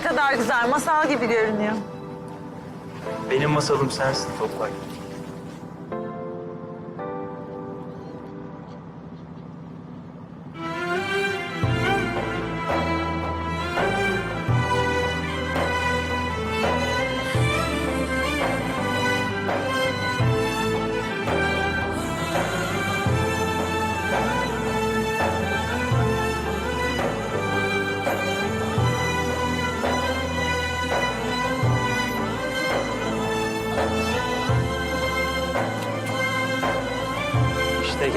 Ne kadar güzel, masal gibi görünüyor. Benim masalım sensin Toprak.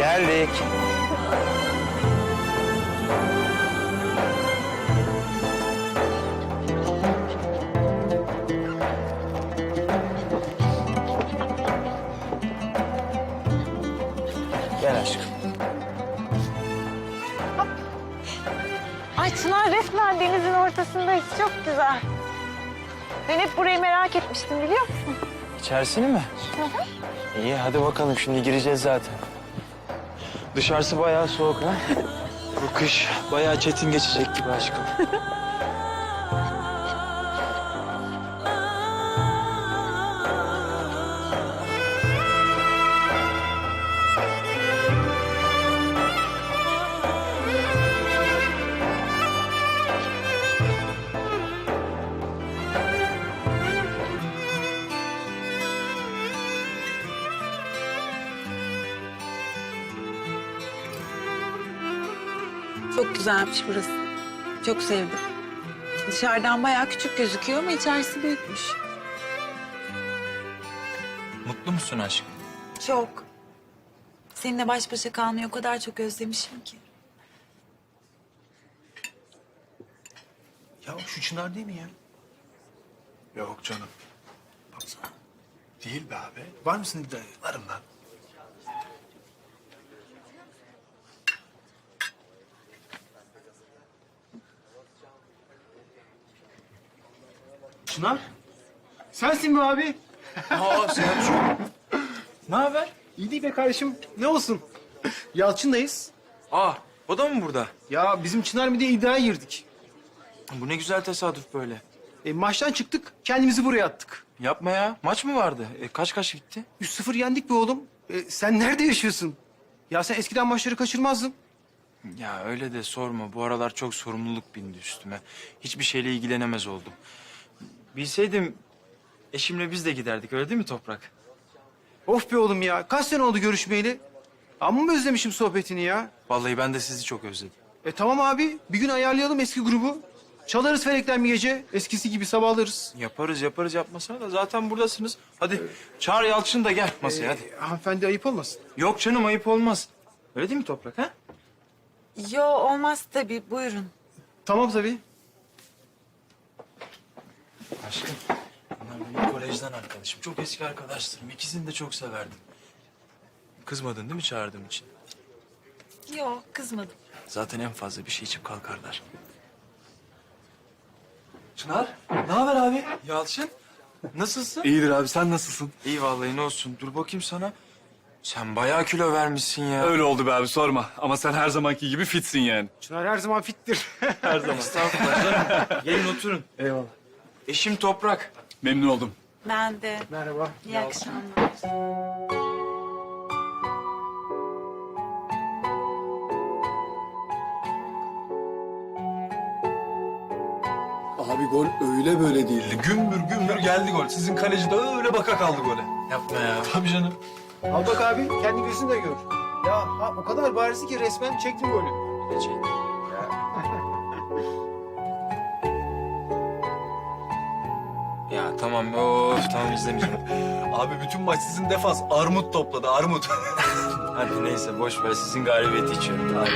Geldik. Gel aşkım. Ay Çınar resmen denizin ortasındayız. Çok güzel. Ben hep burayı merak etmiştim biliyor musun? İçerisini mi? İyi hadi bakalım şimdi gireceğiz zaten. Dışarısı bayağı soğuk ha. Bu kış bayağı çetin geçecek gibi aşkım. güzelmiş burası. Çok sevdim. Dışarıdan bayağı küçük gözüküyor ama içerisi büyükmüş. Mutlu musun aşkım? Çok. Seninle baş başa kalmayı o kadar çok özlemişim ki. Ya şu Çınar değil mi ya? Yok canım. Baksana. Değil be abi. Var mısın? Varım ben. Çınar? Sensin mi abi? Aa Selçuk. ne haber? İyi değil be kardeşim. Ne olsun? Yalçın'dayız. Aa o da mı burada? Ya bizim Çınar mı diye iddiaya girdik. Bu ne güzel tesadüf böyle. E, maçtan çıktık, kendimizi buraya attık. Yapma ya. Maç mı vardı? E, kaç kaç gitti? 3-0 yendik be oğlum. E, sen nerede yaşıyorsun? Ya sen eskiden maçları kaçırmazdın. Ya öyle de sorma. Bu aralar çok sorumluluk bindi üstüme. Hiçbir şeyle ilgilenemez oldum. Bilseydim eşimle biz de giderdik. Öyle değil mi Toprak? Of be oğlum ya. Kaç sene oldu görüşmeyeli? Amma mı özlemişim sohbetini ya? Vallahi ben de sizi çok özledim. E tamam abi. Bir gün ayarlayalım eski grubu. Çalarız felekten bir gece. Eskisi gibi sabahlarız. Yaparız yaparız yapmasana da zaten buradasınız. Hadi çağır Yalçın'ı da gel masaya hadi. E, hanımefendi ayıp olmasın. Yok canım ayıp olmaz. Öyle değil mi Toprak ha? Yo olmaz tabii buyurun. Tamam tabii. Aşkım bunlar benim kolejden arkadaşım. Çok eski arkadaşlarım. İkisini de çok severdim. Kızmadın değil mi çağırdığım için? Yo kızmadım. Zaten en fazla bir şey içip kalkarlar. Çınar, ne haber abi? Yalçın nasılsın? İyidir abi, sen nasılsın? İyi vallahi ne olsun. Dur bakayım sana. Sen bayağı kilo vermişsin ya. Öyle oldu be abi, sorma. Ama sen her zamanki gibi fitsin yani. Çınar her zaman fittir. Her zaman. Estağfurullah canım. Gelin oturun. Eyvallah. Eşim Toprak. Memnun oldum. Ben de. Merhaba. İyi akşamlar. Abi gol öyle böyle değildi. Gümbür gümbür geldi gol. Sizin kaleci de öyle baka kaldı gole. Yapma ya. Tabii canım. Al bak abi. Kendi gözün de gör. Ya ha, o kadar bariz ki resmen çektim golü. Ya tamam of tamam izlemeyeceğim. Abi bütün maç sizin defans armut topladı armut. Hadi neyse boş ver sizin galibiyeti içiyorum. Hadi.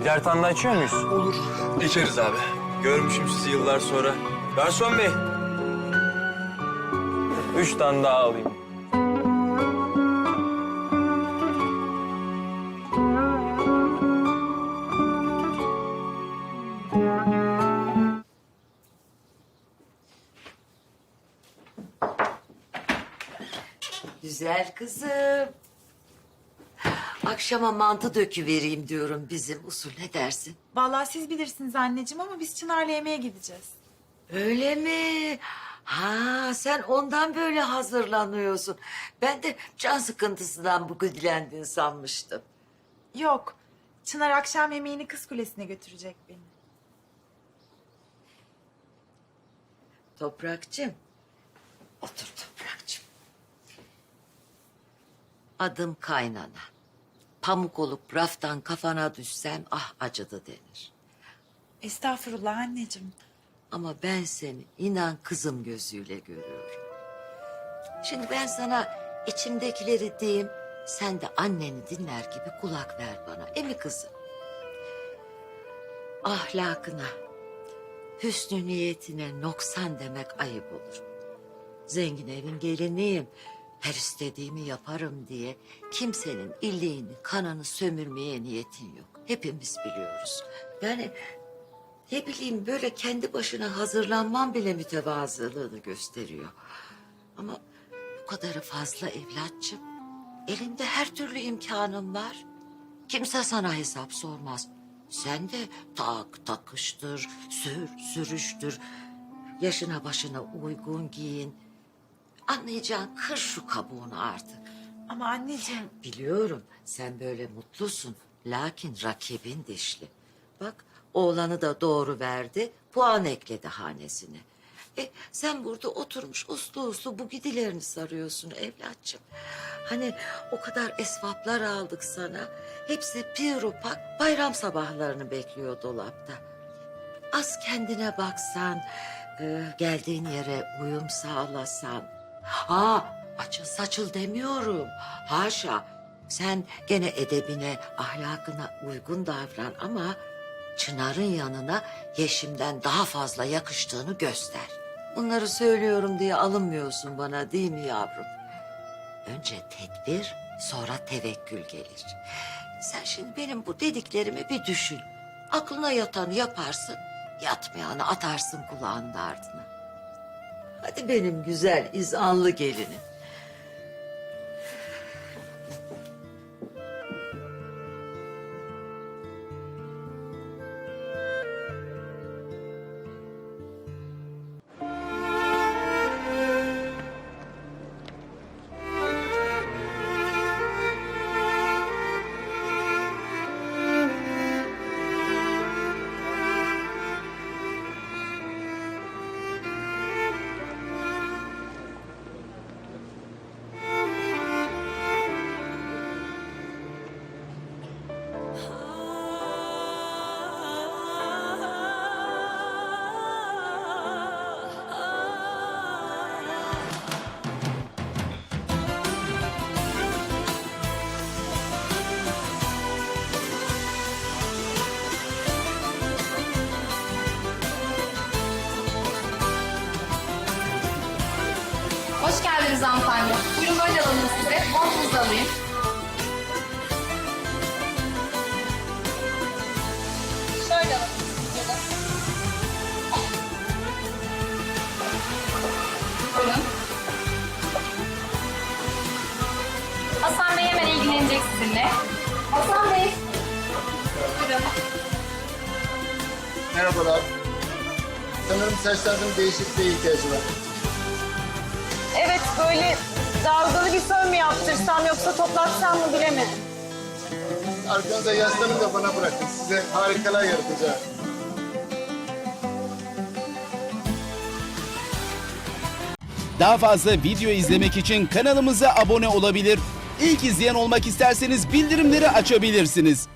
Birer tane daha içiyor muyuz? Olur. İçeriz abi. Görmüşüm sizi yıllar sonra. Garson bey. Üç tane daha alayım. Güzel kızım. Akşama mantı döküvereyim diyorum bizim usul ne dersin? Vallahi siz bilirsiniz anneciğim ama biz Çınar'la yemeğe gideceğiz. Öyle mi? Ha sen ondan böyle hazırlanıyorsun. Ben de can sıkıntısından bugün dilendin sanmıştım. Yok. Çınar akşam yemeğini Kız Kulesi'ne götürecek beni. Toprakçım. Otur Toprakçım. Adım kaynana. Pamuk olup raftan kafana düşsem ah acıdı denir. Estağfurullah anneciğim. Ama ben seni inan kızım gözüyle görüyorum. Şimdi ben sana içimdekileri diyeyim. Sen de anneni dinler gibi kulak ver bana. Emi kızım. Ahlakına, hüsnü niyetine noksan demek ayıp olur. Zengin evin geliniyim. Her istediğimi yaparım diye kimsenin illeğini, kanını sömürmeye niyetin yok. Hepimiz biliyoruz. Yani ne bileyim böyle kendi başına hazırlanman bile mütevazılığını gösteriyor. Ama bu kadarı fazla evlatçım. Elinde her türlü imkanın var. Kimse sana hesap sormaz. Sen de tak takıştır, sür sürüştür. Yaşına başına uygun giyin. Anlayacağın kır şu kabuğunu artık. Ama anneciğim Biliyorum sen böyle mutlusun. Lakin rakibin dişli. Bak oğlanı da doğru verdi. Puan ekledi hanesine. E, sen burada oturmuş uslu uslu bu gidilerini sarıyorsun evlatçım. Hani o kadar esvaplar aldık sana. Hepsi bir upak bayram sabahlarını bekliyor dolapta. Az kendine baksan, e, geldiğin yere uyum sağlasan. Ha, açıl saçıl demiyorum. Haşa. Sen gene edebine, ahlakına uygun davran ama Çınar'ın yanına Yeşim'den daha fazla yakıştığını göster. Bunları söylüyorum diye alınmıyorsun bana değil mi yavrum? Önce tedbir, sonra tevekkül gelir. Sen şimdi benim bu dediklerimi bir düşün. Aklına yatanı yaparsın, yatmayanı atarsın kulağının ardına. Hadi benim güzel izanlı gelinim. Merhabalar. Sanırım saçlarının değişikliğe ihtiyacı var. Evet böyle dalgalı bir fön mü yaptırsam yoksa toplatsam mı bilemedim. Arkanıza yaslanın da bana bırakın. Size harikalar yaratacağım. Daha fazla video izlemek için kanalımıza abone olabilir. İlk izleyen olmak isterseniz bildirimleri açabilirsiniz.